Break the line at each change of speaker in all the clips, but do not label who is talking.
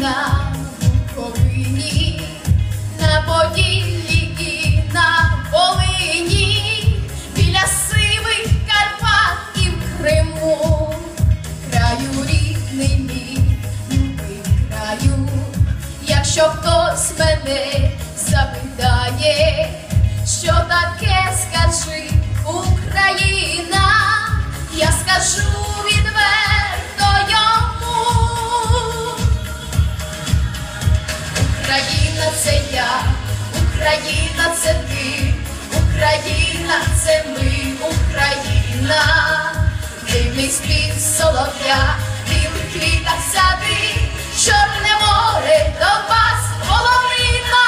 на Буковині, на Поділлі на Волині, біля сивих Карпат і в Криму, краю рідний краю, якщо хтось мене запитає, що таке скажи. Україна це я, Україна це ти, Україна це ми, Україна, дивний спів солов'я, білий квітах сади, чорне море до вас половина.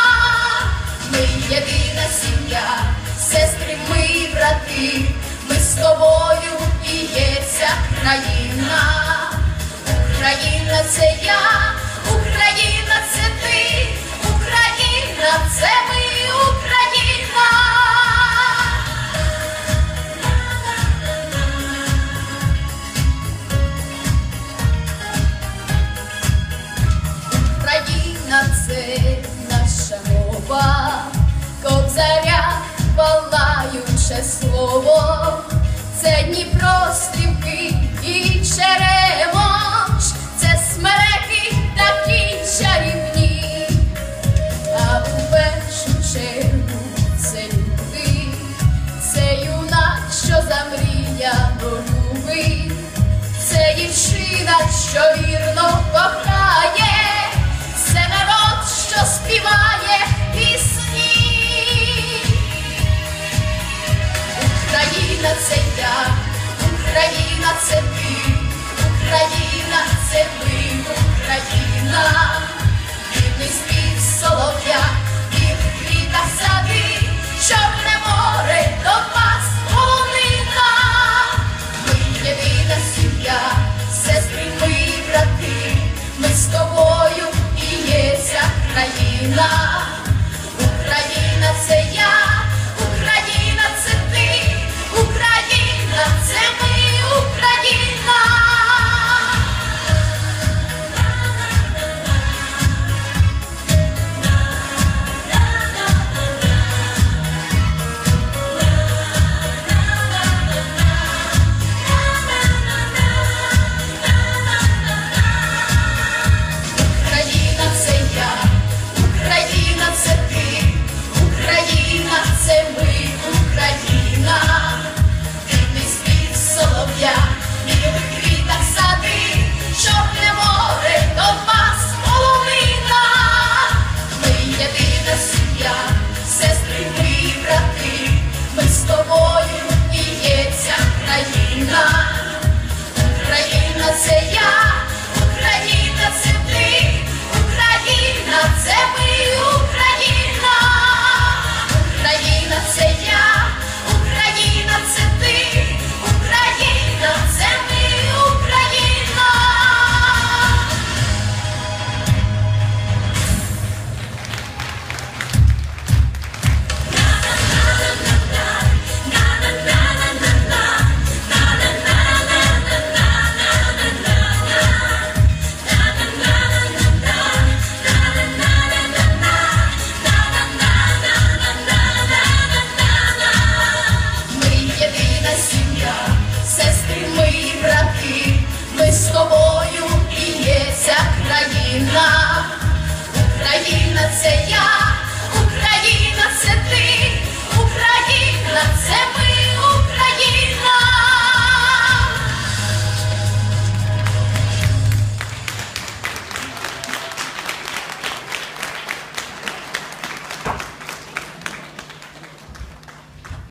Ми єдина сім'я, сестри, ми брати, ми з тобою і є ця країна. Україна це я, палаюче слово, це дні прострівки і черемош, братки, ми з тобою і є ця країна, Україна це я.